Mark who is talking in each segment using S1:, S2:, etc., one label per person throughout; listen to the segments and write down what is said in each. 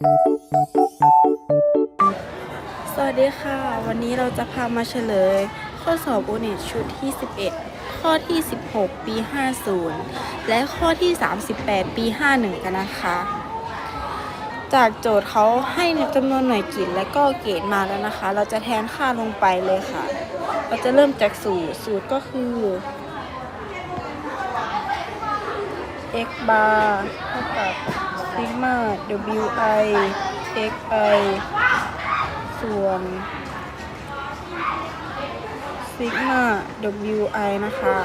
S1: สวัสดีค่ะ วันนี้เราจะพามาเฉลย ข้อสอบโอเน็ตชุดที่ 11 ข้อที่ 16 ปี 50 และข้อที่ 38 ปี 51 กันนะคะ จากโจทย์เขาให้จำนวนหน่วยกิจและก็เกรดมาแล้วนะคะ เราจะแทนค่าลงไปเลยค่ะ เราจะเริ่มจากสูตร สูตรก็คือ x bar เท่ากับ sigma wi xi ส่วน sigma wi นะคะ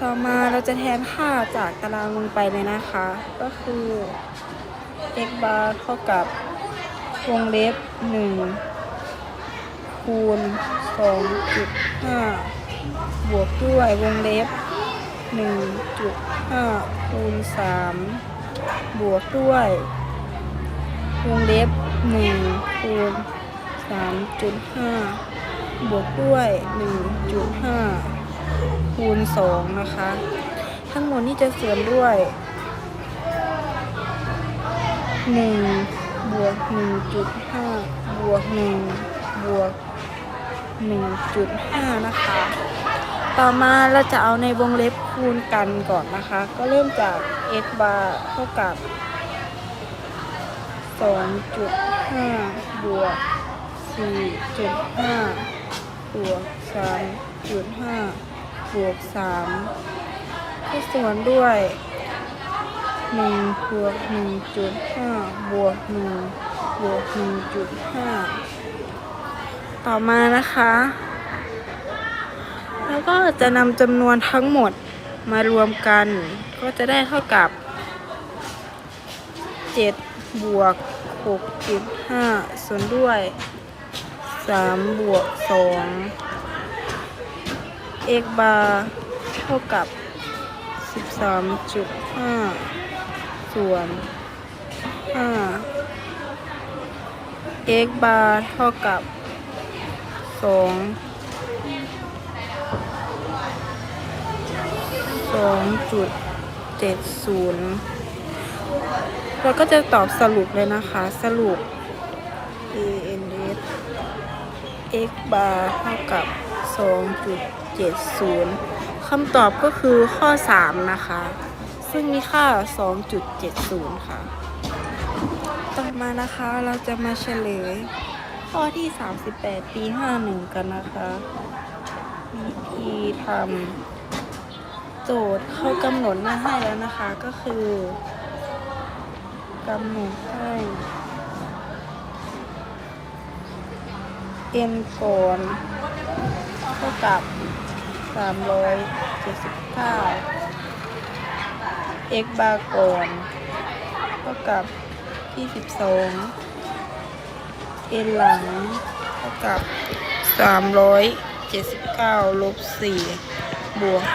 S1: ต่อมาเราจะแทนค่าจากตารางลงไปเลยนะคะ ก็คือ x bar เท่ากับวงเล็บ 1 คูณ 2.5 บวกด้วยวงเล็บ 1.5 คูณ 3 บวกด้วยวงเล็บ1คูณ3.5บวกด้วย1.5คูณ2นะคะ ทั้งหมดนี่จะเสริมด้วย1บวก1.5บวก1บวก1.5นะคะ ต่อมาเราจะเอาในวงเล็บคูณกันก่อนนะคะ ก็เริ่มจาก x bar เท่ากับ 2.5 บวก 4.5 บวก 3.5 บวก3ที่ส่วนด้วย 1 บวก 1.5 บวก 1 บวก 1.5 ต่อมานะคะ แล้วก็จะนำจำนวนทั้งหมดมารวมกัน ก็จะได้เท่ากับ7บวก6.5ส่วนด้วย3บวก2 x bar เท่ากับ 13.5 ส่วน 5 x bar เท่ากับ2 องจุดเจ็ดศูนย์เราก็จะตอบสรุปเลยนะคะ สรุป a n s x bar เท่ากับ 2.70 คำตอบก็คือข้อ 3 นะคะ ซึ่งมีค่า 2.70 ค่ะ ต่อมานะคะเราจะมาเฉลย ข้อที่ 38 ปี 51 กันนะคะ วิธีทำ โจทย์เขากำหนดมาให้แล้วนะคะก็คือกำหนดให้ n ก่อนเท่ากับ 379 x bar ก่อนเท่ากับ 22 n หลังเท่ากับ 379 ลบ 4 บวก 5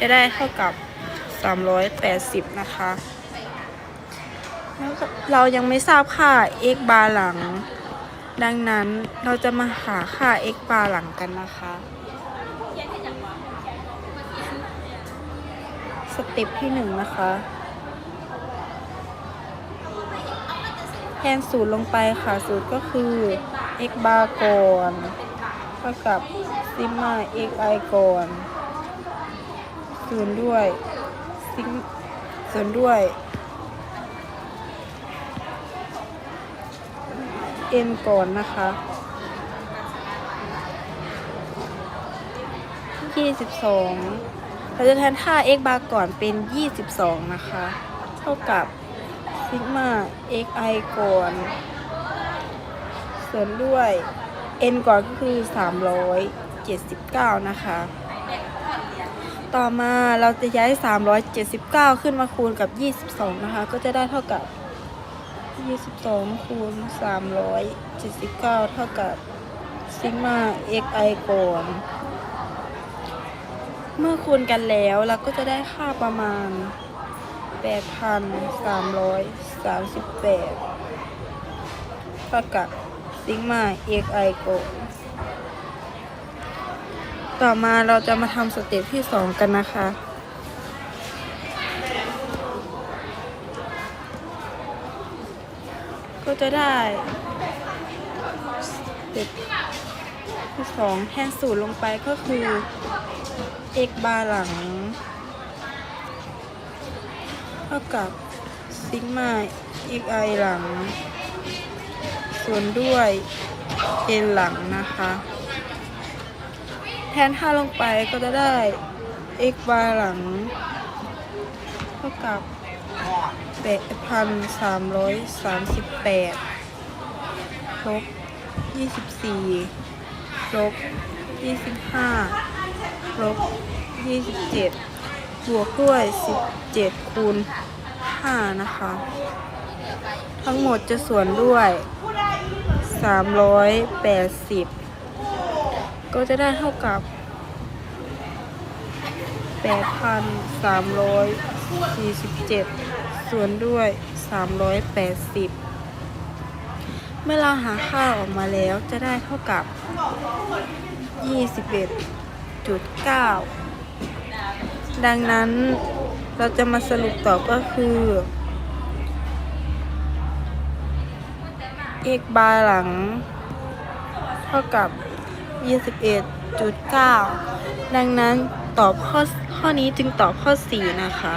S1: จะได้เท่ากับ 380 นะคะแล้วก็เรายังไม่ทราบค่า x bar หลัง ดังนั้นเราจะมาหาค่า x bar หลังกันนะคะ สเต็ปที่หนึ่งนะคะแทนสูตรลงไปค่ะสูตรก็คือ x bar ก่อนเท่ากับซิมมา xi ก่อน ส่วนด้วยซิมส่วนด้วย n ก่อนนะคะ22เราจะแทนค่า x bar ก่อนเป็น22นะคะ เท่ากับซิกมา xi ก่อน ส่วนด้วย n ก่อนก็คือ379นะคะ ต่อมาเราจะย้าย 379 ขึ้นมาคูณกับ 22 นะคะ ก็จะได้เท่ากับ 22 คูณ 379 เท่ากับซิกมา xi ก่อนเมื่อคูณกันแล้วเราก็จะได้ค่าประมาณ 8,338 เท่ากับซิกมา xi ก่อน ต่อมาเราจะมาทำสเต็ปที่2กันนะคะก็จะได้เด็กที่สองแทนสูตรลงไปก็คือ x บาร์หลัง เท่ากับซิกมา xi หลัง ส่วนด้วย n หลังนะคะ แทน 5 ลงไปก็จะได้ x บาหลัง เท่ากับ8,338ลบ24ลบ25ลบ27 บวกด้วย 17 คูณ 5 นะคะ ทั้งหมดจะส่วนด้วย 380 ก็จะได้เท่ากับ 8,347 ส่วนด้วย 380 เมื่อเราหาค่าออกมาแล้วจะได้เท่ากับ 21.9 ดังนั้นเราจะมาสรุปต่อก็คือ x บาร์หลัง เท่ากับ 21.9 ดังนั้นตอบข้อข้อนี้จึงตอบข้อ 4 นะคะ